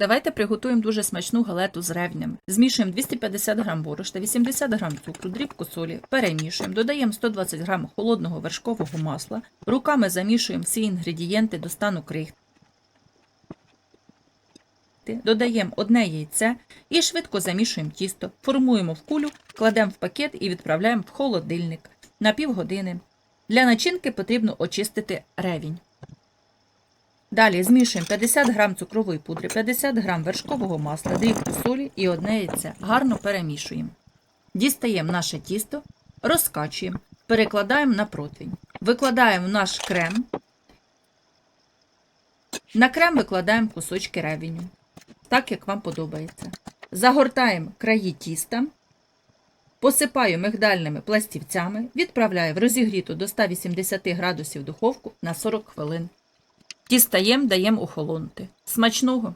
Давайте приготуємо дуже смачну галету з ревнем. Змішуємо 250 г борошна, 80 г цукру, дрібку солі, перемішуємо, додаємо 120 г холодного вершкового масла, руками замішуємо всі інгредієнти до стану крихти. Додаємо одне яйце і швидко замішуємо тісто, формуємо в кулю, кладемо в пакет і відправляємо в холодильник на півгодини. Для начинки потрібно очистити ревінь. Далі змішуємо 50 г цукрової пудри, 50 г вершкового масла, дрібку солі і одне яйце. Гарно перемішуємо. Дістаємо наше тісто, розкачуємо, перекладаємо на противень. Викладаємо наш крем. На крем викладаємо кусочки ревеню, так як вам подобається. Загортаємо краї тіста, посипаю мигдальними пластівцями, відправляю в розігріту до 180 градусів духовку на 40 хвилин. Дістаємо, даємо охолонути. Смачного!